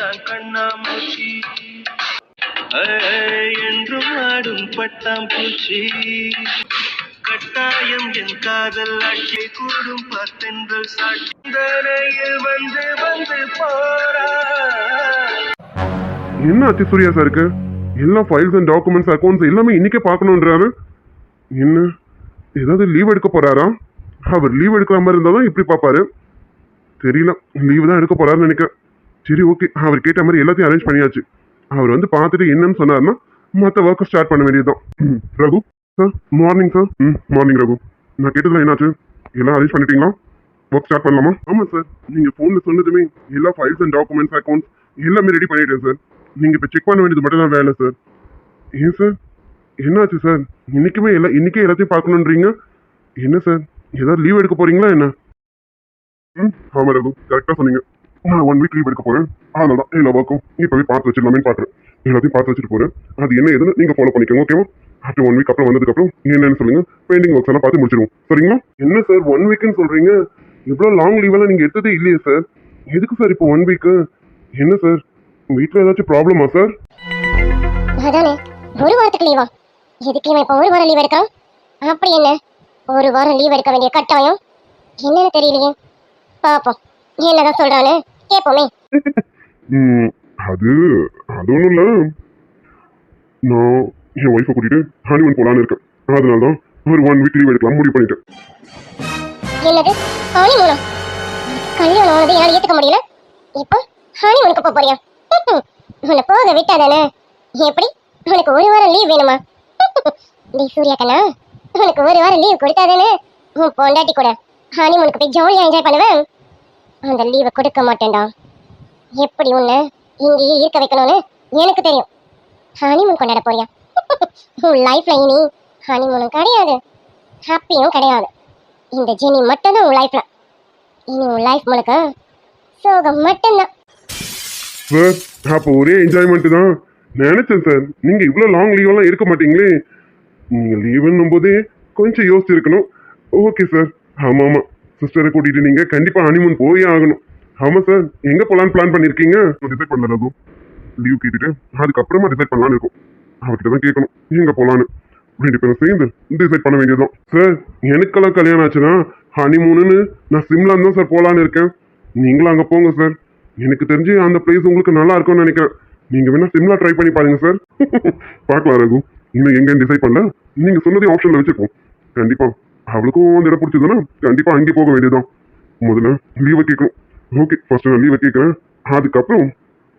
தான் கண்ணாமூச்சி என்றும் ஆடும் பட்டாம்பூச்சி. கட்டாயம் என் காதல் ஆட்சி கூடும் பார்த்தென்றல் சாட்சியில் வந்து வந்து போறா. என்ன ஆச்சு சூர்யா சாருக்கு? எல்லா ஃபைல்ஸ் அண்ட் டாக்குமெண்ட்ஸ் அக்கௌண்ட்ஸ் எல்லாமே இன்னைக்கே பார்க்கணுன்றாரு. என்ன? ஏதாவது லீவ் எடுக்க போறாரா? அவர் லீவ் எடுக்கிற மாதிரி இருந்தால் தான் இப்படி பார்ப்பாரு. தெரியல லீவு தான் எடுக்க போறாருன்னு நினைக்கிறேன். சரி ஓகே அவர் கேட்ட மாதிரி எல்லாத்தையும் அரேஞ்ச் பண்ணியாச்சு. அவர் வந்து பார்த்துட்டு என்னன்னு சொன்னார்னா மற்ற ஒர்க்கை ஸ்டார்ட் பண்ண வேண்டியதுதான். ம், Raghu sir morning sir hmm morning Raghu. நான் கேட்டதுல என்னாச்சு? எல்லாம் அரேஞ்ச் பண்ணிட்டீங்களா? ஒர்க் ஸ்டார்ட் பண்ணலாமா? ஆமாம் சார் நீங்கள் ஃபோனில் சொன்னதுமே எல்லா ஃபைல்ஸ் அண்ட் டாக்குமெண்ட்ஸ் அக்கௌண்ட்ஸ் எல்லாமே ரெடி பண்ணிட்டேன் சார் நீங்கள் இப்போ செக் பண்ண வேண்டியது மட்டும் தான் வேலை சார் ஏன் சார் என்னாச்சு சார் இன்றைக்குமே எல்லாம் இன்னைக்கே எல்லாத்தையும் பார்க்கணுன்றீங்க? என்ன சார் ஏதாவது லீவ் எடுக்க போகிறீங்களா என்ன? ம் ஆமாம் ரகு. கரெக்டாக சொன்னீங்க. நான் ஒன் வீக் லீவ் எடுக்க போகிறேன் அதனால தான் எல்லா ஒர்க்கும் இப்போவே பார்த்து வச்சிடலாமே பார்க்குறேன் எல்லாத்தையும் பார்த்து வச்சுட்டு போறேன். அது என்ன எதுன்னு நீங்கள் ஃபாலோ பண்ணிக்கோங்க ஓகேவா ஆஃப்டர் ஒன் வீக் அப்புறம் வந்ததுக்கப்புறம் என்னன்னு சொல்லுங்க. பெயிண்டிங் ஒர்க்ஸ் எல்லாம் பார்த்து முடிச்சிருவோம் சரிங்களா? என்ன சார் ஒன் வீக்குன்னு சொல்கிறீங்க இவ்வளோ லாங் லீவ் எல்லாம் நீங்கள் எடுத்ததே இல்லையே சார் எதுக்கு சார் இப்போ ஒன் வீக்கு என்ன சார் வீட்டில் ஏதாச்சும் ப்ராப்ளமா சார் அதானே ஒரு வாரத்துக்கு லீவா எதுக்கு இவன் இப்போ ஒரு வாரம் லீவ் எடுக்கான் அப்படி என்ன? ஒரு வாரம் லீவ் எடுக்க வேண்டிய கட்டாயம்? என்னன்னு தெரியலையே. பாப்போம். என்னதான் சொல்றானு கேட்போமே அது அது ஒன்றும் இல்லை. நான் என் ஒய்ஃபை கூட்டிட்டு ஹனிமூன் போலான்னு இருக்கேன். அதனால தான் ஒரு ஒன் வீக் லீவ் எடுக்கலாம் முடிவு பண்ணிட்டேன். என்னது? ஹனிமூனம் கல்யாணம் ஆனது என்னால ஏத்துக்க முடியல? இப்போ ஹனிமூனுக்கு போக போறியா? உன்னை போக விட்டாதானே? எப்படி? உனக்கு ஒரு வாரம் லீவ் வேணுமா? டி சூர்யா கண்ணா உனக்கு ஒரு வாரம் லீவ் கொடுத்தாதானே? உன் பொண்டாட்டி கூட ஹனிமூனுக்கு போய் ஜாலியா என்ஜாய் பண்ணுவேன். அந்த லீவை கொடுக்க மாட்டேன்டா. எப்படி உன்னை இங்கேயே இருக்க வைக்கணும்னு எனக்கு தெரியும். ஹனிமூன் கொண்டாட போறியா? உன் லைஃப்ல இனி ஹனிமூனும் கிடையாது. ஹாப்பியும் கிடையாது. இந்த ஜெனி மட்டும்தான் உன் லைஃப்ல இனி உன் லைஃப் முழுக்க சோகம் மட்டும்தான். சார் அப்போ ஒரே என்ஜாய்மெண்ட் தான். நினைச்சேன் சார் நீங்க இவ்வளோ லாங் லீவெல்லாம் இருக்க மாட்டீங்களே. நீங்க லீவுன்னும் போதே கொஞ்சம் யோசிச்சிருக்கணும். ஓகே சார் ஆமாம் ஆமாம் சிஸ்டரை கூட்டிட்டு நீங்க கண்டிப்பா ஹனிமூன் போயே ஆகணும். ஆமா சார் எங்க போலான்னு பிளான் பண்ணிருக்கீங்க? டிசைட் பண்ணல ரகு. லீவ் கேட்டுட்டு அதுக்கப்புறமா டிசைட் பண்ணலான்னு இருக்கும். அவர்கிட்ட தான் கேட்கணும். எங்க போலான்னு ரெண்டு பேரும் சேர்ந்து டிசைட் பண்ண வேண்டியதுதான். சார் எனக்கெல்லாம் கல்யாணம் ஆச்சுன்னா ஹனிமூனுன்னு நான் சிம்லான்னு தான் சார் போலான்னு இருக்கேன். நீங்களும் அங்க போங்க சார் எனக்கு தெரிஞ்சு அந்த பிளேஸ் உங்களுக்கு நல்லா இருக்கும்னு நினைக்கிறேன். நீங்க வேணா சிம்லா ட்ரை பண்ணி பாருங்க சார் பார்க்கலாம் ரகு. இன்னும் எங்கன்னு டிசைட் பண்ணல. நீங்க சொன்னதே ஆப்ஷன்ல வச்சிருப்போம் கண்டிப்பா. அவளுக்கும் அந்த இடம் பிடிச்சதுன்னா கண்டிப்பா அங்கே போக வேண்டியதுதான். முதல்ல லீவை கேட்கணும். ஓகே ஃபர்ஸ்ட் நான் லீவை கேட்கறேன். அதுக்கப்புறம்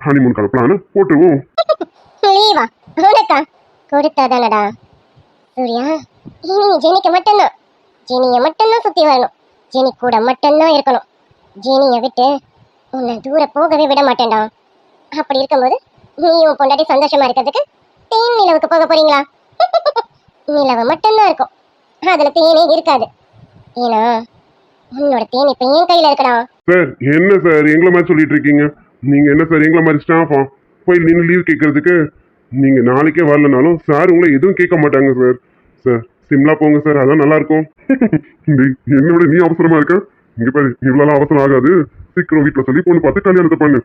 ஹனிமூனுக்கான பிளானை போட்டுருவோம். லீவா உனக்கா? கொடுத்தாதானடா. சூர்யா இனி நீ ஜெனிக்கு மட்டும்தான். ஜெனிய மட்டும்தான் சுத்தி வரணும். ஜெனி கூட மட்டும்தான் இருக்கணும். ஜெனிய விட்டு உன்னை தூர போகவே விட மாட்டேன்டா. அப்படி இருக்கும்போது நீ உன் பொண்டாட்டி சந்தோஷமா இருக்கிறதுக்கு தேன் நிலவுக்கு போக போறீங்களா? நிலவு மட்டும்தான் இருக்கும். அதுல தேனே இருக்காது. ஏன்னா உன்னோட தேன் இப்ப என் கையில இருக்கடா. சார் என்ன சார் எங்களை மாதிரி சொல்லிட்டு இருக்கீங்க? நீங்க என்ன சார் எங்களை மாதிரி ஸ்டாஃபா போய் நின்று லீவ் கேட்கறதுக்கு நீங்க நாளைக்கே வரலனாலும் சார் உங்களை எதுவும் கேட்க மாட்டாங்க சார். சார் சிம்லா போங்க சார் அதான் நல்லா இருக்கும் என்னோட நீ அவசரமா இருக்க? இங்க பாரு இவ்வளவு அவசரம் ஆகாது. சீக்கிரம் வீட்டுல சொல்லி பொண்ணு பார்த்து கல்யாணத்தை பண்ணு.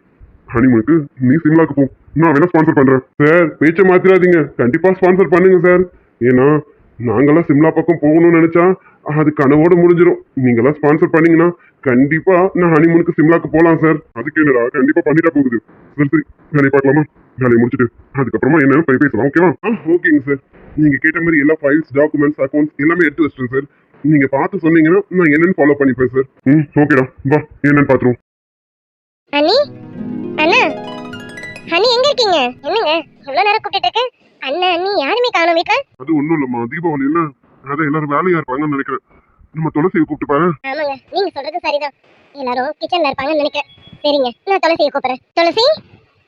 ஹனிமூனுக்கு நீ சிம்லாக்கு போ. நான் வேணா ஸ்பான்சர் பண்றேன். சார் பேச்சை மாத்திராதீங்க. கண்டிப்பா ஸ்பான்சர் பண்ணுங்க சார். ஏன்னா நாங்கெல்லாம் சிம்லா பக்கம் போகணும்னு நினைச்சா அது கனவோட முடிஞ்சிடும் நீங்களாம் ஸ்பான்சர் பண்ணீங்கன்னா கண்டிப்பா நான் ஹனிமூனுக்கு சிம்லாக்கு போகலாம் சார் அதுக்கு என்னடா கண்டிப்பா பண்ணிட போகுது. சரி சரி. வேலையை பார்க்கலாமா? வேலையை முடிச்சுட்டு. அதுக்கப்புறமா என்ன போய் பேசலாம் ஓகேவா ஆ ஓகேங்க சார் நீங்க கேட்ட மாதிரி எல்லா ஃபைல்ஸ் டாக்குமெண்ட்ஸ் அக்கௌண்ட்ஸ் எல்லாமே எடுத்து வச்சிட்டேன் சார் நீங்க பார்த்து சொன்னீங்கன்னா நான் என்னன்னு ஃபாலோ பண்ணிப்பேன் சார் ம் ஓகேடா வா என்னன்னு பார்த்துருவோம். ஹனி அண்ணா? ஹனி எங்க இருக்கீங்க? என்னங்க இவ்வளவு நேரம் கூப்பிட்டு இருக்கேன் அண்ணா அண்ணி யாருமே காணோம் அது ஒன்றும் இல்லைம்மா. தீபாவளி இல்ல. அதான் எல்லாரும் வேலையா இருப்பாங்கன்னு நினைக்கிறேன். நம்ம துளசியை கூப்பிட்டு பாரு. ஆமாங்க. நீங்க சொல்றது சரிதான். எல்லாரும் கிச்சன்ல இருப்பாங்கன்னு நினைக்கிறேன். சரிங்க. நான் துளசியை கூப்பிடுறேன். துளசி?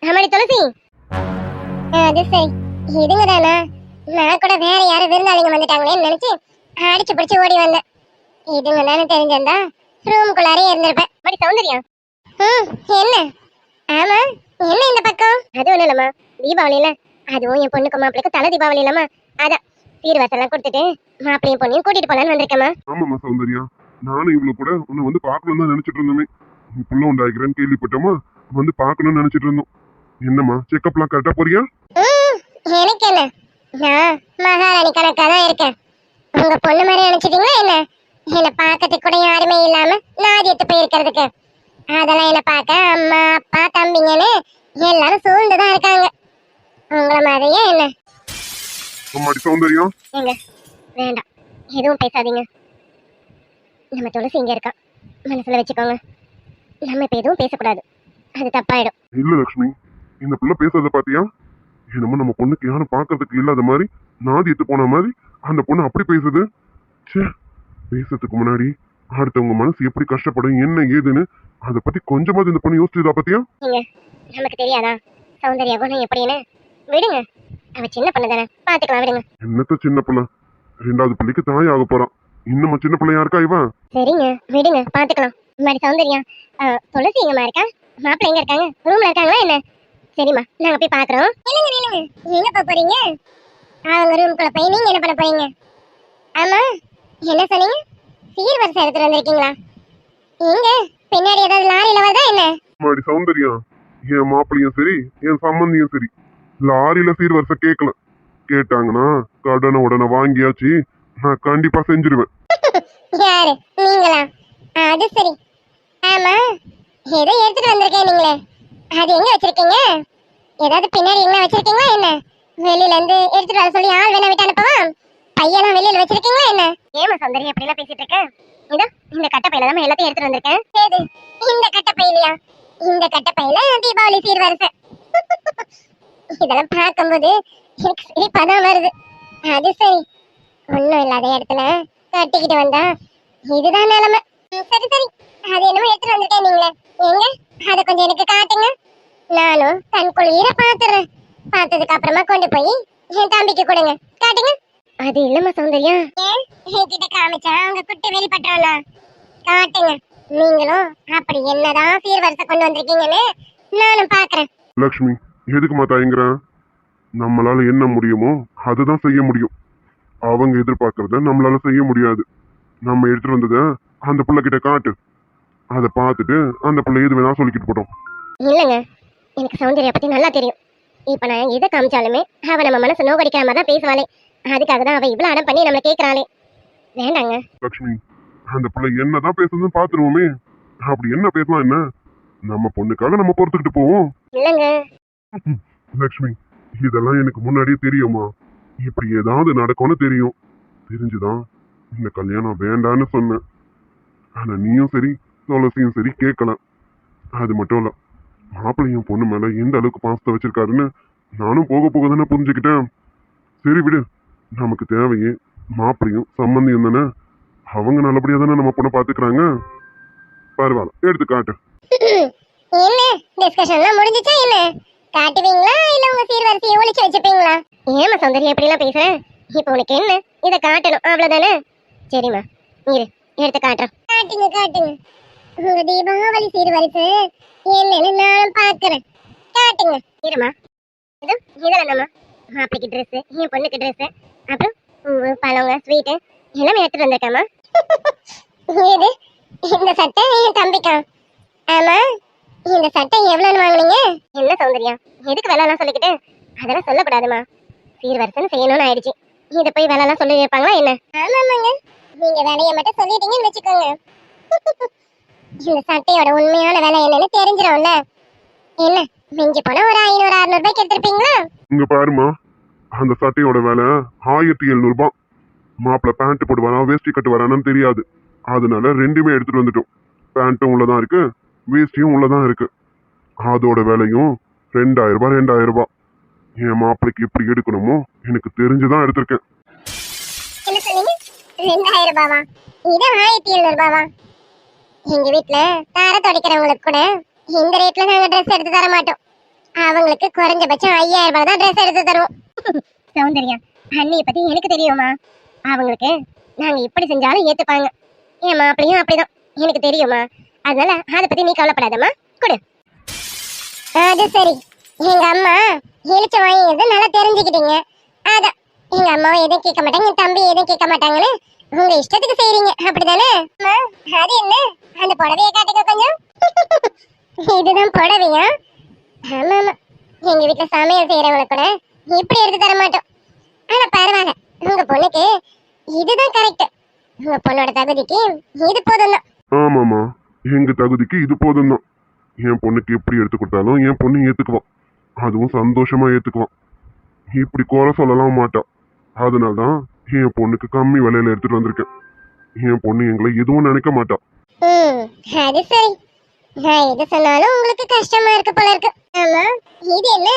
ஆமாடி துளசி. அது சரி. இதுங்க தானா நான் கூட வேற யாரும் விருந்தாளிங்க வந்துட்டாங்களேன்னு நினைச்சு அடிச்சு பிடிச்சு ஓடி வந்தேன். இதுங்க தானே தெரிஞ்சிருந்தா ரூமுக்குள்ளாரே இருந்திருப்பேன். படி சௌந்தர்யா. ம் என்ன? ஆமா என்ன இந்த பக்கம்? அது ஒண்ணும் இல்லம்மா. தீபாவளியில அதுவும் என் பொண்ணுக்கு மாப்பிளைக்கு தலை தீபாவளி இல்லம்மா. அதான் சீர்வாசெல்லாம் கொடுத்துட்டு மாப்பிளையும் பொண்ணையும் கூட்டிட்டு போலான்னு வந்திருக்கேம்மா. ஆமாம்மா சௌந்தர்யா. நானும் இவ்வளவு கூட உன்னை வந்து பார்க்கணும் தான் நினைச்சிட்டு இருந்தோமே புள்ள உண்டாகிறேன்னு கேள்விப்பட்டோமா? வந்து பார்க்கணும்னு நினைச்சிட்டு இருந்தோம். என்னம்மா செக்கப்லாம் கரெக்டா போறியா? எனக்கு என்ன? நான் மகாராணி கணக்கா தான் இருக்கேன். உங்க பொண்ணு மாதிரி நினைச்சிட்டீங்களா என்ன? என்ன பார்க்கறதுக்கு கூட யாருமே இல்லாம நாதியத்து போயிருக்கிறதுக்கு. அதெல்லாம் என்ன பார்க்க அம்மா அப்பா தம்பிங்கன்னு எல்லாரும் சூழ்ந்துதான் இருக்காங்க. உங்களை மாதிரியே என்ன? அம்மாடி சௌந்தர்யம் ஏங்க வேண்டாம். எதுவும் பேசாதீங்க. நம்ம துளசி இங்க இருக்கா. மனசுல வச்சுக்கோங்க. நம்ம இப்ப எதுவும் பேசக்கூடாது. அது தப்பாயிடும். இல்ல லக்ஷ்மி இந்த பிள்ளை பேசுறத பாத்தியா? என்னமோ நம்ம பொண்ணுக்கு யாரும் பார்க்கறதுக்கு இல்லாத மாதிரி நாதி எத்து போன மாதிரி அந்த பொண்ணு அப்படி பேசுது. ச்சே பேசுறதுக்கு முன்னாடி அடுத்தவங்க மனசு எப்படி கஷ்டப்படும் என்ன ஏதுன்னு அதை பத்தி கொஞ்சமாவது இந்த பொண்ணு யோசிச்சுதா பாத்தியா? நமக்கு தெரியாதா? சௌந்தர்யா குணம் எப்படின்னு? விடுங்க. அவ சின்ன பொண்ணு தானே. பாத்துக்கலாம் விடுங்க. என்னத்த சின்ன பிள்ளை ரெண்டாவது பிள்ளைக்கு தாய் ஆக போறான். இன்னும் சின்ன பிள்ளையா இருக்கா இவன்? சரிங்க விடுங்க பாத்துக்கலாம். மாதிரி சௌந்தர்யா துளசி எங்கம்மா இருக்கா? மாப்பிள்ளை எங்க இருக்காங்க? ரூம்ல இருக்காங்களா என்ன? சரிம்மா நாங்க போய் பாக்குறோம். இல்லங்க இல்லங்க எங்க போறீங்க? அவங்க ரூம்குள்ள போய் நீங்க என்ன பண்ண போறீங்க? ஆமா என்ன சொன்னீங்க? சீர் வரிசை எடுத்துட்டு வந்திருக்கீங்களா? எங்க? பின்னாடி ஏதாவது லாரியில வருதா என்ன? மாடி சௌந்தர்யம் என் மாப்பிள்ளையும் சரி என் சம்மந்தியும் சரி. லாரியில சீர்வரிசை கேட்கல கேட்டாங்கன்னா கடனை உடனே வாங்கியாச்சு. நான் கண்டிப்பா செஞ்சிருவேன். யாரு? நீங்களா? அது சரி. ஆமா. ஏதோ எடுத்துட்டு வந்திருக்கேன் நீங்களே. அது எங்க வச்சிருக்கீங்க? ஏதாவது பின்னாடி எங்க வச்சிருக்கீங்களா என்ன? வெளியில இருந்து எடுத்துட்டு வர சொல்லி ஆள் வேணா விட்டு அனுப்பவா? பையெல்லாம் வெளியில வச்சிருக்கீங்களா என்ன? ஏமா சௌந்தரி எப்படி எல்லாம் பேசிட்டு இருக்க? இதோ இந்த கட்டப்பையில தான் எல்லாத்தையும் எடுத்துட்டு வந்திருக்கேன். ஏது? இந்த கட்டப்பையிலையா? இந்த கட்டப்பையில தீபாவளி சீர்வரிசை இதெல்லாம் பார்க்கும்போது எனக்கு சிரிப்பாதான் வருது. அது சரி. ஒன்றும் இல்லாத இடத்துல கட்டிக்கிட்டு வந்தா இதுதான் நிலைமை. சரி சரி. அது என்னமோ எடுத்துட்டு வந்துட்டேன் நீங்களே. எங்க? அதை கொஞ்சம் எனக்கு காட்டுங்க. நானும் கண் குளிர பாத்துறேன் பார்த்ததுக்கு அப்புறமா கொண்டு போய் என் தம்பிக்கு கொடுங்க. காட்டுங்க. அது இல்லம்மா சௌந்தர்யா? என்கிட்ட காமிச்சா அவங்க குட்டு வெளிப்பட்டுறோம்ல காட்டுங்க. நீங்களும் அப்படி என்னதான் சீர்வரிசை கொண்டு வந்திருக்கீங்கன்னு நானும் பாக்குறேன் லக்ஷ்மி எதுக்குமா தயங்குறேன் நம்மளால என்ன முடியுமோ அதுதான் செய்ய முடியும். அவங்க எதிர்பார்க்கறத நம்மளால செய்ய முடியாது. நம்ம எடுத்துட்டு வந்ததை அந்த பிள்ளை கிட்ட. காட்டு அதை பார்த்துட்டு அந்த பிள்ளை எது வேணா சொல்லிக்கிட்டு போட்டோம் இல்லைங்க. எனக்கு சௌந்தர்யா பத்தி நல்லா தெரியும். இப்ப நான் எதை காமிச்சாலுமே அவ நம்ம மனசு நோகடிக்கிற மாதிரி தான் பேசுவாளே. அதுக்காக தான் அவ இவ்வளவு அடம் பண்ணி நம்மள கேக்குறாளே. வேண்டாங்க. லக்ஷ்மி அந்த பிள்ளை என்னதான் பேசுதுன்னு பார்த்துருவோமே. அப்படி என்ன பேசலாம் என்ன? நம்ம பொண்ணுக்காக நம்ம பொறுத்துக்கிட்டு போவோம். இல்லைங்க. லக்ஷ்மி இதெல்லாம் எனக்கு முன்னாடியே தெரியுமா இப்படி ஏதாவது நடக்கும்னு தெரியும். தெரிஞ்சுதான் இந்த கல்யாணம் வேண்டான்னு சொன்னேன். ஆனா நீயும் சரி துளசியும் சரி கேட்கல அது மட்டும் இல்ல மாப்பிள்ளையும் பொண்ணு மேல எந்த அளவுக்கு பாசத்தை வச்சிருக்காருன்னு நானும் போக போக தானே புரிஞ்சுக்கிட்டேன். சரி விடு நமக்கு தேவையே மாப்பிள்ளையும் சம்மந்தியும் தானே. அவங்க நல்லபடியா தானே நம்ம பொண்ணை பாத்துக்கிறாங்க? பரவாயில்ல எடுத்து காட்டு. என்ன? டிஸ்கஷன்லாம் முடிஞ்சிச்சா என்ன? காட்டுவீங்களா? இல்ல உங்க சீர்வரிசையை ஒளிச்சு வச்சுப்பீங்களா? ஏமா சௌந்தர்யா எப்படி எல்லாம் பேசுற? இப்போ உனக்கு என்ன? இத காட்டணும். அவ்வளவுதானே? சரிம்மா. இரு எடுத்து காட்டுறேன் காட்டுங்க காட்டுங்க. உங்க தீபாவளி சீர்வரிசை என்னன்னு நானும் பாக்குறேன் காட்டுங்க. இருமா. இது இதெல்லாம் மாப்பிளைக்கு ட்ரெஸ் என் பொண்ணுக்கு ட்ரெஸ் அப்புறம் பழங்க ஸ்வீட்டு எல்லாமே எடுத்துட்டு வந்திருக்கேம்மா. இது இந்த சட்டை என் தம்பிக்கா ஆமா இந்த சட்டை எவ்வளோன்னு வாங்குனீங்க? என்ன சௌந்தர்யா? எதுக்கு வேலைலாம் சொல்லிக்கிட்டு? அதெல்லாம் சொல்லக்கூடாதுமா. சீர்வரிசைன்னு செய்யணும்னு ஆயிடுச்சு. இதை போய் வேலைலாம் சொல்லி வைப்பாங்களா என்ன? ஆமாமாங்க நீங்க வேலையை மட்டும் சொல்லிட்டீங்கன்னு வச்சுக்கோங்க. இந்த சட்டையோட உண்மையான விலை என்னன்னு தெரிஞ்சிடும்ல என்ன? மிஞ்சி போனா ஒரு ஐநூறு அறுநூறு ரூபாய்க்கு எடுத்திருப்பீங்களா? இங்க பாருமா அந்த சட்டையோட விலை ஆயிரத்தி எழுநூறு ரூபாய் மாப்பிள்ள பேண்ட் போட்டு வரா வேஷ்டி கட்டு வரானு தெரியாது. அதனால ரெண்டுமே எடுத்துட்டு வந்துட்டோம். பேண்ட்டும் உள்ளதான் இருக்கு. வேஷ்டியும் உள்ளதான் இருக்கு. அதோட விலையும் ரெண்டாயிரம் ரூபாய் என் மாப்பிளைக்கு எப்படி எடுக்கணுமோ எனக்கு தெரிஞ்சுதான் எடுத்திருக்கேன். ரெண்டாயிரம் ரூபாவா? இது ஆயிரத்தி எழுநூறு ரூபாவா? எங்க தர துடைக்கிறவங்களுக்கு கூட இந்த ரேட்ல நாங்க ட்ரெஸ் எடுத்து தர மாட்டோம். அவங்களுக்கு குறைஞ்சபட்சம் ஐயாயிரம் ரூபாய் தான் ட்ரெஸ் எடுத்து தருவோம். சௌந்தர்யா அண்ணியை பத்தி எனக்கு தெரியுமா? அவங்களுக்கு நாங்க இப்படி செஞ்சாலும் ஏத்துப்பாங்க. என் மாப்பிளையும் அப்படிதான். எனக்கு தெரியுமா? அதனால அதை பத்தி நீ கவலைப்படாதம்மா. கொடு. அது சரி. எங்க அம்மா எழுச்ச வாங்கியது நல்லா தெரிஞ்சுக்கிட்டீங்க. அதான் எங்க அம்மாவும் எதுவும் கேட்க மாட்டாங்க என் தம்பி எதுவும் கேட்க மாட்டாங்கன்னு உங்க இஷ்டத்துக்கு செய்றீங்க. அப்படிதானே? அது என்ன? அந்த புடவைய காட்டுங்க கொஞ்சம். இதுதான் புடவையா? ஆமா ஆமா. எங்க வீட்டுல சமையல் செய்யறவங்கள கூட இப்படி எடுத்து தர மாட்டோம். ஆனா பரவாயில்ல. உங்க பொண்ணுக்கு இதுதான் கரெக்ட் உங்க பொண்ணோட தகுதிக்கு இது போதும் தான் ஆமாமா எங்க தகுதிக்கு இது போதும் தான் என் பொண்ணுக்கு எப்படி எடுத்து கொடுத்தாலும் என் பொண்ணு ஏத்துக்குவான் அதுவும் சந்தோஷமா ஏத்துக்குவான் இப்படி குறை சொல்லலாம் மாட்டான் அதனால தான் என் பொண்ணுக்கு கம்மி விலையில எடுத்துட்டு வந்திருக்கேன். என் பொண்ணு எங்களை எதுவும் நினைக்க மாட்டான் ம் அது சரி. நான் எது சொன்னாலும் உங்களுக்கு கஷ்டமா இருக்கு போல இருக்கு. ஆமா இது என்ன?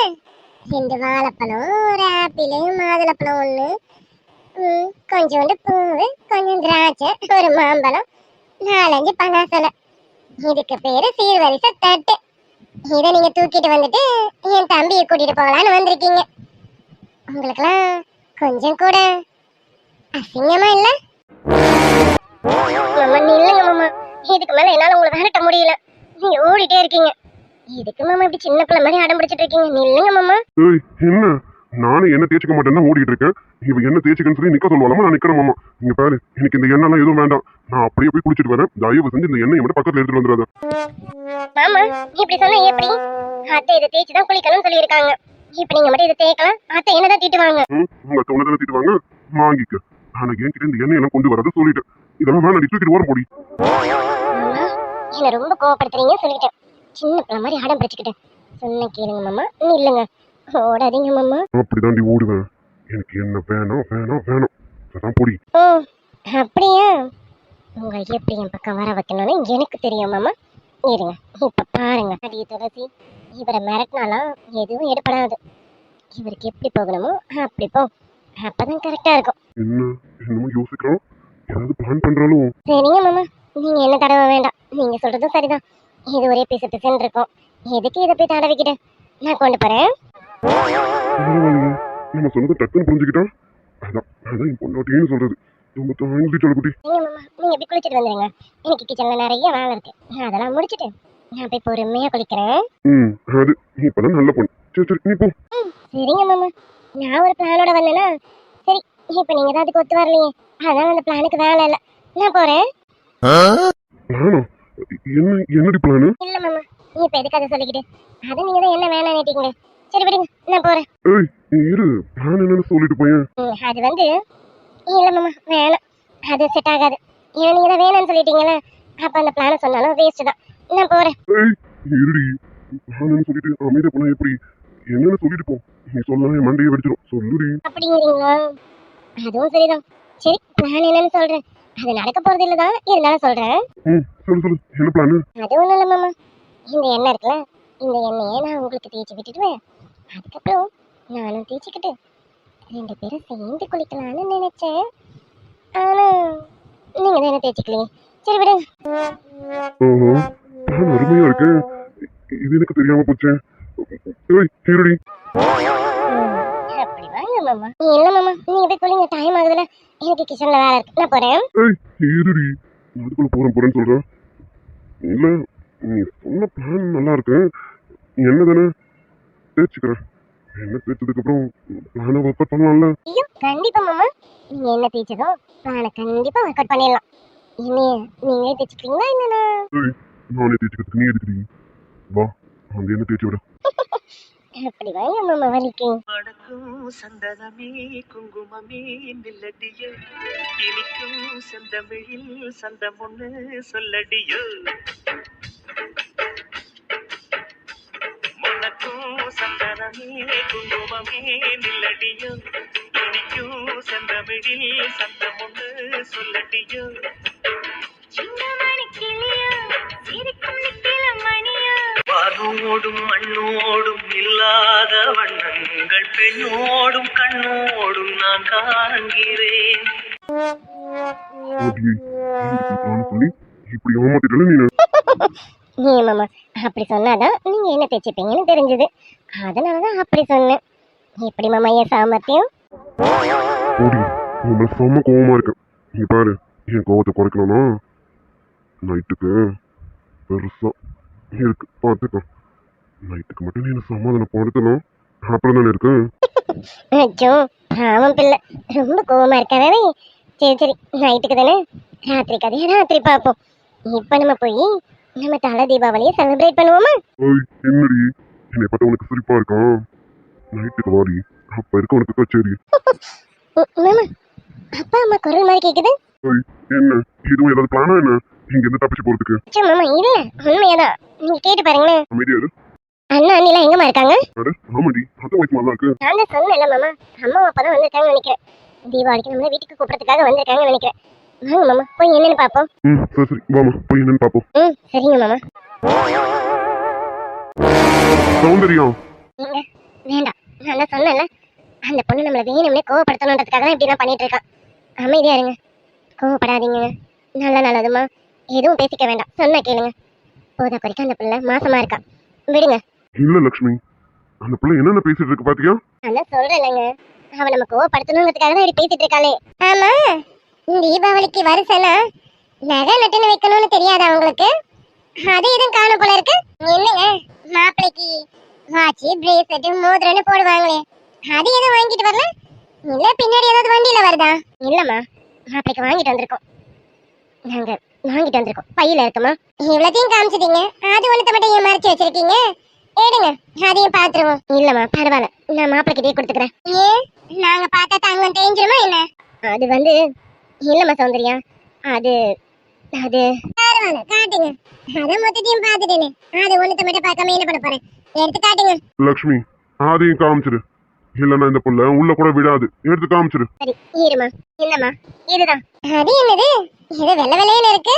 ரெண்டு வாழைப்பழம் ஒரு ஆப்பிள் மாதுளப்பழம் ஒன்று கொஞ்சோண்டு பூவு கொஞ்சம் திராட்சை ஒரு மாம்பழம் நாலஞ்சு பலாசலை இதுக்கு பேரு சீர்வரிசை தட்டு. இதை நீங்க தூக்கிட்டு வந்துட்டு என் தம்பியை கூட்டிட்டு போகலான்னு வந்திருக்கீங்க. உங்களுக்குலாம் கொஞ்சம் கூட அசிங்கமா இல்ல? மாமா நில்லுங்க மாமா. இதுக்கு மேல என்னால உங்களை விரட்ட முடியல. நீங்க ஓடிட்டே இருக்கீங்க. இதுக்கு மாமா இப்படி சின்ன பிள்ளை மாதிரி அடம் பிடிச்சிட்டு இருக்கீங்க. நில்லுங்க மாமா. என்ன? நானும் என்ன தேய்ச்சிக்க மாட்டேன்னா ஓடிட்டு இருக்கேன். இவ என்ன தேய்ச்சிக்கன்னு சொல்லி நிக்க சொல்லுவாளாமா நான் நிக்கிறேன் மாமா. இங்க பாரு எனக்கு இந்த எண்ணெய்லாம் எதுவும் வேண்டாம். நான் அப்படியே போய் குளிச்சிட்டு வரேன். தயவு செஞ்சு இந்த எண்ணெயை மட்டும் பக்கத்துல எடுத்துட்டு வந்துடாத. மாமா இப்படி சொன்னா எப்படி? அத்தை இதை தேய்ச்சி தான் குளிக்கணும்னு சொல்லியிருக்காங்க. இப்ப நீங்க மட்டும் இதை தேய்க்கலாம். அத்தை என்னதான் திட்டுவாங்க? உங்க அத்தை உடனே திட்டுவாங்க? வாங்கிக்க. ஆனா என்கிட்ட இந்த எண்ணெய் எல்லாம் கொண்டு வரத சொல்லிட்டேன். இதெல்லாம் வேணாம் தூக்கிட்டு ஓரம் போடி. என்ன ரொம்ப கோவப்படுத்துறீங்க சொல்லிட்டேன். சின்ன பிள்ளை மாதிரி அடம் பிடிச்சிக்கிட்டேன். சொன்ன கேளுங்க மாமா. நில்லுங்க ஓடாதீங்க மாமா. அப்படிதாண்டி ஓடுவேன். எனக்கு என்ன வேணும் வேணும் வேணும். அதான் பொடி. ஓ அப்படியா? உங்க எப்படி என் பக்கம் வர வைக்கணும்னு எனக்கு தெரியும் மாமா. இருங்க இப்ப பாருங்க. அடி துளசி இவரை மிரட்டினாலாம் எதுவும் எடுபடாது இவருக்கு எப்படி போகணுமோ அப்படி போ. அப்பதான் கரெக்டா இருக்கும். என்ன என்னமோ யோசிக்கிறோம். ஏதாவது பிளான் பண்றாலும். சரிங்க மாமா. நீங்க என்ன தடவை வேண்டாம். நீங்க சொல்றதும் சரிதான். இது ஒரே பிசு பிசுன்னு இருக்கும். எதுக்கு இதை போய் தடவிக்கிட்டு? நான் கொண்டு போறேன். நம்ம சொன்னதை டக்குன்னு புரிஞ்சுக்கிட்டா அதான் அதான் என் பொண்டாட்டின்னு சொல்றது. ரொம்ப தாங்கி சொல்ல குட்டி. நீங்க போய் குளிச்சிட்டு வந்துருங்க. எனக்கு கிச்சன்ல நிறைய வேலை இருக்கு. அதெல்லாம் முடிச்சிட்டு நான் போய் பொறுமையா குளிக்கிறேன். ம் அது நீ இப்பதான் நல்ல பொண்ணு. சரி சரி நீ போ. சரிங்க மாமா. நான் ஒரு பிளானோட வந்தேனா சரி இப்போ நீங்க தான் அதுக்கு ஒத்து வரலையே அதான் அந்த பிளானுக்கு வேலை இல்லை. நான் போறேன். பிளானா என்ன என்னடி பிளானு இல்ல மாமா. இப்போ எதுக்கு அதை சொல்லிக்கிட்டு? அது நீங்க தான் என்ன வேணாம் நேட்டீங்க சரி விடுங்க நான் போறேன். ஏய் நீ இரு பிளான் என்னன்னு சொல்லிட்டு போயேன். அது வந்து இல்ல மாமா வேணாம். அது செட் ஆகாது. ஏன்னா நீங்க தான் வேணாம்னு சொல்லிட்டீங்களே அப்ப அந்த பிளானை சொன்னாலும் வேஸ்ட் தான். நான் போறேன். ஏய் இருடி. பிளான்னு சொல்லிட்டு அமைதியா போனா எப்படி? என்னன்னு சொல்லிட்டு போ. நீ சொல்லலாம் என் மண்டையை வெடிச்சிடும் சொல்லுடி. அப்படிங்கிறீங்களா? அதுவும் சரிதான். சரி பிளான் என்னன்னு சொல்றேன். அது நடக்க போறது இல்லதான் இருந்தாலும் சொல்றேன்? ம் சொல்லு சொல்லு. என்ன பிளானு அது ஒண்ணும் இல்ல மாமா. இந்த எண்ணெய் இருக்குல்ல இந்த எண்ணெயை நான் உங்களுக்கு தேய்ச்சி விட்டுடுவேன். அதுக்கப்புறம் நானும் தேய்ச்சிக்கிட்டு ரெண்டு பேரும் சேர்ந்து குளிக்கலாம்னு நினைச்சேன். ஆனா நீங்க தான் என்ன தேய்ச்சிக்கலீங்க சரி விடுங்க ஓஹோ அருமையா இருக்கு. இது எனக்கு தெரியாம போச்சே. ஏய் இருடி ம், அப்படி வாங்க மாமா. இல்ல மாமா. நீங்க போய் குளிங்க டைம் ஆகுதுல. எனக்கு கிச்சன்ல வேலை இருக்கு. நான் போறேன். ஏய் இருடி நான் அதுக்குள்ள போறேன் போறேன்னு சொல்றேன் இல்ல நீ சொன்ன பிளான் நல்லா இருக்கு. நீ என்ன தானே? தேய்ச்சிக்கிறேன் என்ன தேய்ச்சதுக்கு அப்புறம் பிளானை ஒர்க் அவுட் பண்ணலாம்ல. ஐயோ கண்டிப்பா மாமா. நீங்க என்ன தேய்ச்சதோ பிளானை கண்டிப்பா ஒர்க் அவுட் பண்ணிடலாம். என்னைய நீங்களே தேய்ச்சிக்கிறீங்களா ஏய் நானே தேய்ச்சிக்கிறதுக்கு நீ எதுக்குடி? வா அந்த என்ன தேய்ச்சி விட. அப்படி வாங்க மாமா வலிக்கு. மணக்கும் சந்தனமே குங்குமமே நில்லடியோ. இனிக்கும் செந்தமிழில் சந்தம் ஒண்ணு சொல்லடியோ. குங்குமமே நில்லடியோ இனிக்கும் செந்தமிழில் சந்தம் ஒண்ணு சொல்லடியோ வானோடும் மண்ணோடும் இல்லாத வண்ணங்கள் பெண்ணோடும் கண்ணோடும் நான் காண்கிறேன். இப்படி ஏமாத்திட்டல நீ நீ மாமா அப்படி சொன்னாதான் நீங்க என்ன தேய்ச்சிப்பீங்கன்னு தெரிஞ்சது. அதனாலதான் அப்படி சொன்னேன். எப்படி மாமா என் சாமர்த்தியம்? ஓடி உங்களை செம்ம கோவமா இருக்கு நீ பாரு என் கோவத்தை குறைக்கணும்னா நைட்டுக்கு பெருசா இருக்கு. பார்த்துக்கோ. நைட்டுக்கு மட்டும் நீ என்ன சமாதானம் படுத்தணும்? அப்புறம் தானே இருக்கு? அச்சோ பாவம் பிள்ளை. ரொம்ப கோவமா இருக்காதே சரி சரி நைட்டுக்கு தானே? ராத்திரி கதையை ராத்திரி பார்ப்போம். இப்போ நம்ம போய் நம்ம தலை தீபாவளியை செலிப்ரேட் பண்ணுவோமா? என்னடி? என்னை பார்த்தா உனக்கு சிரிப்பா இருக்கும் நைட்டுக்கு வாடி. அப்ப இருக்க உனக்கு கச்சேரி. மாமா அப்பா அம்மா குரல் மாதிரி கேக்குது? என்ன? இதுவும் ஏதாவது பிளானா என்ன? இங்க இருந்து தப்பிச்சு போறதுக்கு. சே மாமா இல்ல உண்மையாதான். நீங்க கேட்டு பாருங்களேன். அமைதியா இரு. அண்ணா அண்ணிலாம் எங்கம்மா இருக்காங்க? அட ஆமாடி. அது வயசுமா தான் இருக்கு. நான் தான் சொன்னேன்ல மாமா. அம்மா அப்பா தான் வந்திருக்காங்கன்னு நினைக்கிறேன். தீபாவளிக்கு நம்மள வீட்டுக்கு கூப்பிடறதுக்காக வந்திருக்காங்கன்னு நினைக்கிறேன். வாங்க மாமா போய் என்னன்னு பாப்போம் ம் சரி சரி. வாமா போய் என்னன்னு பாப்போம் ம் சரிங்க மாமா. சௌந்தரியம் வேண்டாம். நான் தான் சொன்னேன்ல அந்த பொண்ணு நம்மளை வேணும்னே கோவப்படுத்தணுன்றதுக்காக தான் இப்படிலாம் பண்ணிட்டு இருக்கான் அமைதியா இருங்க. கோவப்படாதீங்க. நல்ல நல்லதுமா. எதுவும் பேசிக்க வேண்டாம். சொன்னா கேளுங்க. போதா குறைக்க அந்த பிள்ளை மாசமா இருக்கா. விடுங்க. இல்ல லக்ஷ்மி அந்த பிள்ளை என்னென்ன பேசிட்டு இருக்கு பாத்தியா? அதான் சொல்றேன்லங்க. அவ நம்ம கோவப்படுத்தணுங்கிறதுக்காக தான் இப்படி பேசிட்டு இருக்காளே. ஆமா. தீபாவளிக்கு வருஷனா நகை நட்டுன்னு வைக்கணும்னு தெரியாதா உங்களுக்கு? அது எதுவும் காணும் போல இருக்கு. வாட்ச் பிரேஸ்லெட் மோதிரம்னு போடுவாங்களே. அது எதுவும் வாங்கிட்டு வரல? இல்ல பின்னாடி ஏதாவது வண்டியில வருதா? இல்லம்மா மாப்பிளைக்கு வாங்கிட்டு வந்திருக்கோம். நாங்க வாங்கிட்டு வந்திருக்கோம். பையில இருக்குமா? இவ்வளத்தையும் காமிச்சிட்டீங்க. அது ஒண்ணுத்த மட்டும் ஏன் மறைச்சு வச்சிருக்கீங்க? எடுங்க அதையும் பாத்துருவோம். இல்லம்மா பரவாயில்ல. நான் மாப்பிளைக்கிட்டே கொடுத்துக்கிறேன். ஏன்? நாங்க பார்த்தா தங்கம் தேஞ்சிருமா என்ன? அது வந்து இல்லம்மா சௌந்தர்யா. அது அது. பரவாயில்ல காட்டுங்க. அதை மொத்தத்தையும் பாத்துட்டேனே அது ஒண்ணுத்த மட்டும் பார்க்காம என்ன பண்ண போறேன்? எடுத்து காட்டுங்க லக்ஷ்மி அதையும் காமிச்சிரு. இல்லன்னா இந்த புள்ள உள்ள கூட விடாது. எடுத்து காமிச்சிரு. சரி இருமா. இல்லம்மா. இதுதான். அது என்னது? இது வெள்ளை வெள்ளையில இருக்கு.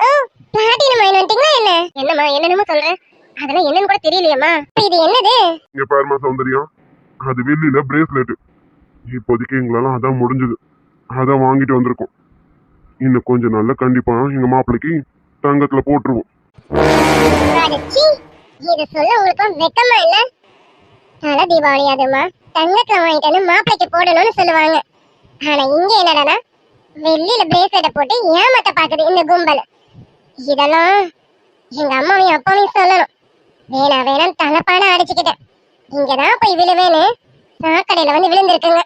ஓ பிளாட்டினம் வாங்கி வந்துட்டீங்களா என்ன? என்னம்மா என்னென்னமோ சொல்றேன் அதெல்லாம் என்னன்னு கூட தெரியலையம்மா. இது என்னது? இங்க பாருமா சௌந்தரியம் அது வெள்ளியில பிரேஸ்லெட் இப்போதைக்கு எங்களால அதான் முடிஞ்சது. அதான் வாங்கிட்டு வந்திருக்கோம். இன்னும் கொஞ்ச நாள்ல கண்டிப்பா எங்க மாப்பிளைக்கு தங்கத்துல போட்டுருவோம். இது சொல்ல உங்களுக்கு வெக்கமா இல்ல? தல தீபாவளி அதுமா தங்கத்துல வாங்கிட்டு வந்து மாப்பிளைக்கு போடணும்னு சொல்லுவாங்க. ஆனா இங்க என்னடானா வெள்ளியில பிரேஸ்லெட்டை போட்டு ஏமாத்த பாக்குது இந்த கும்பல். இதெல்லாம் எங்க அம்மாவையும் அப்பாவையும் சொல்லணும். வேணா வேணாம் தலைப்பான அடிச்சுக்கிட்டேன். இங்கதான் போய் விழுவேன்னு சாக்கடையில வந்து விழுந்திருக்குங்க.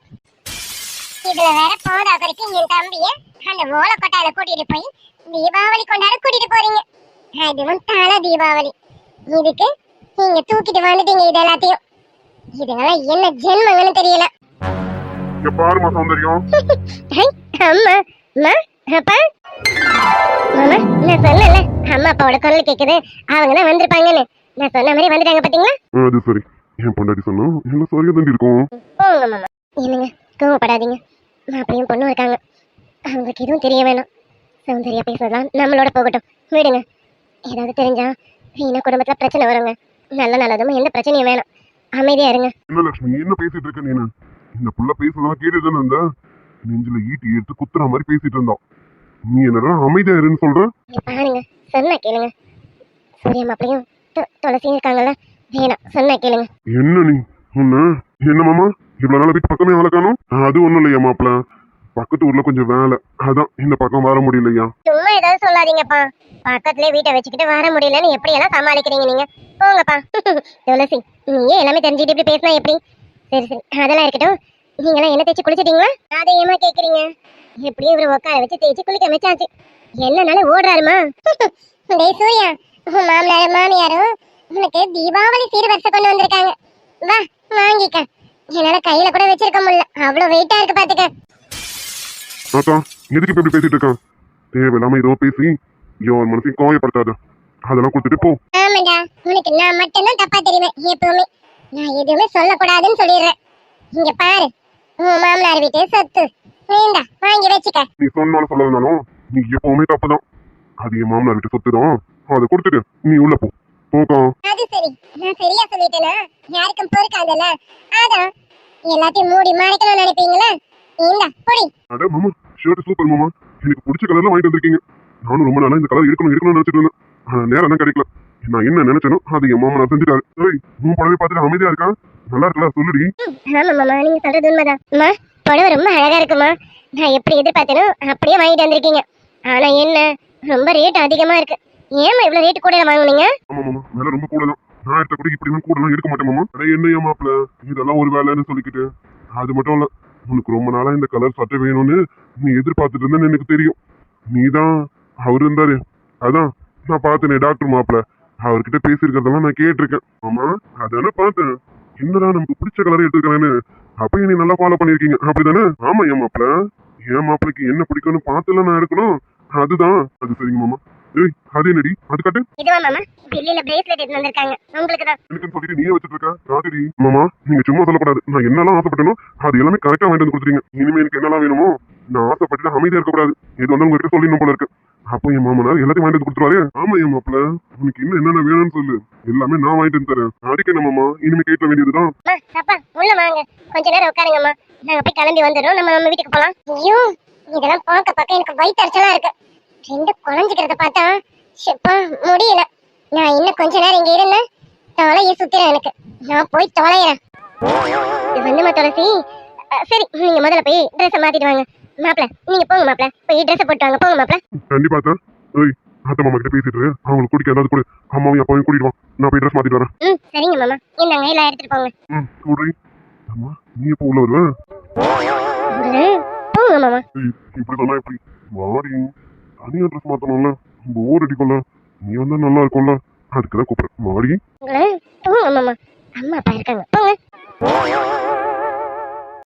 இதுல வேற போதா வரைக்கும் என் தம்பிய அந்த ஓலை கூட்டிட்டு போய் தீபாவளி கொண்டாட கூட்டிட்டு போறீங்க. அதுவும் தலை தீபாவளி. இதுக்கு நீங்க தூக்கிட்டு வந்துட்டீங்க இது எல்லாத்தையும். இதெல்லாம் என்ன ஜென்மங்கன்னு தெரியல. இங்க பாருமா சௌந்தரியம். அம்மா அம்மா அப்பா. மாமா நான் சொன்னேன்ல அம்மா அப்பாவோட குரல் கேக்குது. அவங்க தான் வந்திருப்பாங்கன்னு. நான் சொன்ன மாதிரி வந்துட்டாங்க பாத்தீங்களா? அது சரி. என் பொண்டாட்டி சொன்னா எல்லாம் சரியா தாண்டி இருக்கும். போங்க மாமா. என்னங்க கோவப்படாதீங்க. மாப்பிளையும் பொண்ணும் இருக்காங்க. அவங்களுக்கு எதுவும் தெரிய வேணாம். சௌந்தர்யா பேசுறதுலாம் நம்மளோட போகட்டும். விடுங்க. ஏதாவது தெரிஞ்சா வீணா குடும்பத்துல பிரச்சனை வருங்க. நல்ல நல்லதும் எந்த பிரச்சனையும் வேணாம். அமைதியா இருங்க. என்ன லட்சுமி என்ன பேசிட்டு இருக்க நீனு? இந்த புள்ள பேசுறதெல்லாம் கேட்டுட்டு தானே இருந்த? நெஞ்சில ஈட்டி எடுத்து குத்துற மாதிரி பேசிட்டு இருந்தான் நீ என்னடா அமைதியா இருன்னு சொல்ற? பாருங்க. சொன்னா கேளுங்க. சூர்யா மாப்பிளையும் துளசியும் இருக்காங்கல்ல? வேணாம். சொன்னா கேளுங்க. என்ன நீ? என்ன மாமா? இவ்வளவு நாள் வீட்டு பக்கமே வேலை காணும் அது ஒண்ணும் இல்லையா மாப்பிள பக்கத்து ஊர்ல கொஞ்சம் வேலை. அதான் இந்த பக்கம் வர முடியலையா? சும்மா ஏதாவது சொல்லாதீங்கப்பா. பக்கத்துலயே வீட்டை வச்சுக்கிட்டு வர முடியலன்னு எப்படி எல்லாம் சமாளிக்கிறீங்க நீங்க? போங்கப்பா. துளசி நீங்க எல்லாமே தெரிஞ்சுட்டு இப்படி பேசினா எப்படி? சரி சரி. அதெல்லாம் இருக்கட்டும். நீங்களாம் என்ன தேய்ச்சி குளிச்சிட்டீங்களா? அதை ஏமா கேக்குறீங்க. எப்படியும் இவரு உட்கார வச்சு தேய்ச்சி குளிக்க வச்சாச்சு. என்னனால ஓடுறாருமா? டேய் சூர்யா உன் மாமனாரும் மாமியாரும் உனக்கு தீபாவளி சீர்வரிசை கொண்டு வந்திருக்காங்க. வா வாங்கிக்க. என்னால கையில கூட வச்சிருக்க முடியல. அவ்வளவு வெயிட்டா இருக்கு பாத்துக்க. ஆத்தா எதுக்கு இப்ப இப்படி பேசிட்டு இருக்கான் தேவையில்லாம ஏதோ பேசி என் மனசையும் காயப்படுத்தாத. அதெல்லாம் கொடுத்துட்டு போ. ஆமாடா உனக்கு நான் மட்டும்தான் தப்பா தெரியுவேன் எப்பவுமே. நான் எதுவுமே சொல்லக்கூடாதுன்னு சொல்லிடுறேன். இங்க பாரு உன் மாமனார் வீட்டு சொத்து. நீண்டா வாங்கி வச்சுக்க. நீ சொன்னாலும் சொல்லாதனாலும் நீ எப்பவுமே தப்புதான். அது என் மாமனார் வீட்டு சொத்து தான் அதை கொடுத்துட்டு நீ உள்ள போ. போக்கா. அது சரி. நான் சரியா சொல்லிட்டேனா? யாருக்கும் பொறுக்காதல்ல? அதான். எல்லாத்தையும் மூடி மறைக்கணும்னு நினைப்பீங்களா? இந்தா பொடி. அட மாமா ஷர்ட் சூப்பர் மாமா. எனக்கு பிடிச்ச கலர்ல வாங்கிட்டு வந்திருக்கீங்க. நானும் ரொம்ப நாளா இந்த கலர் எடுக்கணும் எடுக்கணும்னு நினைச்சிட்டு இருந்தேன். நேரம் தான் கிடைக்கல. நான் என்ன நினைச்சனோ அது என் மாமா நான் செஞ்சுட்டாரு. ஏய் உன் புடவை பார்த்துட்டு அமைதியா இருக்கா? நல்லா இருக்கல சொல்லுடி. ஆமா மாமா. நீங்க சொல்றது உண்மைதான். அம்மா புடவை ரொம்ப அழகா இருக்குமா? நான் எப்படி எதிர்பார்த்தேனோ அப்படியே வாங்கிட்டு வந்திருக்கீங்க. ஆனா என்ன? ரொம்ப ரேட் அதிகமா இருக்கு. ஏமா இவ்வளவு ரேட் கூட வாங்குனீங்க? ஆமா மாமா. விலை ரொம்ப கூட தான் நான் எடுத்த கூட இப்படி கூட எடுக்க மாட்டேன் மாமா. என்ன ஏன் மாப்பிள? இதெல்லாம் ஒரு வேலைன்னு சொல்லிக்கிட்டு. அது மட்டும் இல்ல. உனக்கு ரொம்ப நாளாக இந்த கலர் சட்டை வேணும்னு நீ எதிர்பார்த்துட்டு இருந்தேன்னு எனக்கு தெரியும். நீதான் அவர் இருந்தாரு. அதான் நான் பார்த்தேனே டாக்டர் மாப்பிள. அவர்கிட்ட பேசியிருக்கிறதெல்லாம் நான் கேட்டிருக்கேன். ஆமா அதானே பார்த்தேன். என்னடா நமக்கு பிடிச்ச கலரை எடுத்துக்கிறேன்னு அப்ப நீ நல்லா ஃபாலோ பண்ணியிருக்கீங்க? அப்படிதானே? ஆமா என் மாப்பிள. என் மாப்பிளைக்கு என்ன பிடிக்கும்னு பார்த்துலாம் நான் எடுக்கணும். அதுதான். அது சரிங்க மாமா. ஏய் அது என்னடி? அது கட்டு. இதுவா மாமா? டெல்லியில பிரேஸ்லெட் எடுத்து வந்திருக்காங்க. உங்களுக்கு தான். எனக்குன்னு சொல்லிட்டு நீயே வச்சிட்டு இருக்க காட்டுடி மாமா நீங்க சும்மா சொல்லக்கூடாது. நான் என்னெல்லாம் ஆசைப்பட்டனோ அது எல்லாமே கரெக்டா வாங்கிட்டு வந்து கொடுத்துறீங்க இனிமே எனக்கு என்னெல்லாம் வேணுமோ நான் ஆசைப்பட்டு அமைதியா இருக்கக்கூடாது. இது வந்து உங்ககிட்ட சொல்லணும் போல இருக்கு. அப்போ என் மாமனார் எல்லாத்தையும் வாங்கிட்டு வந்து கொடுத்துருவாரு. ஆமா என் மாப்பிள உனக்கு இன்னும் என்னென்ன வேணும்னு சொல்லு. எல்லாமே நான் வாங்கிட்டு வந்து தரேன். அதுக்கு என்ன மாமா? இனிமே கேட்க வேண்டியதுதான். உள்ள வாங்க. கொஞ்ச நேரம் உட்காருங்கம்மா நாங்க போய் கிளம்பி வந்துடுறோம். நம்ம நம்ம வீட்டுக்கு போலாம். ஐயோ இதெல்லாம் பார்க்க பார்க்க எனக்கு வயிற்றுச்சலா இருக்கு. ரெண்டு குழஞ்சிக்கிறத பார்த்தா ஷிப்பா முடியல. நான் இன்னும் கொஞ்ச நேரம் இங்க இருந்தேன். தொலைய சுத்திரம் எனக்கு. நான் போய் தொலைறேன். இது வந்துமா துளசி. சரி நீங்க முதல்ல போய் ட்ரெஸ் மாத்திட்டு வாங்க. மாப்பிள நீங்க போங்க மாப்பிள. போய் ட்ரெஸ் போட்டு வாங்க. போங்க மாப்பிள. கண்டிப்பா தான் ஏய் அத்தை மாமா கிட்ட பேசிட்டு. அவங்களுக்கு குடிக்க ஏதாவது கொடு. அம்மாவையும் அப்பாவையும் கூட்டிட்டு நான் போய் ட்ரெஸ் மாத்திட்டு வரேன். ம் சரிங்க மாமா. இந்தாங்க எல்லாம் எடுத்துட்டு போங்க. ம் சொல்றேன் அம்மா நீ எப்போ உள்ள வருவ? போங்க மாமா. இப்படி சொன்னா எப்படி? வாடி. அதையும் ட்ரெஸ் மாத்தணும்ல? போர் அடிக்கும்ல. நீ வந்தா நல்லா இருக்கும்ல. அதுக்கு தான் கூப்பிடுறேன். மாடி உங்களை அம்மா அப்பா இருக்காங்க. போங்க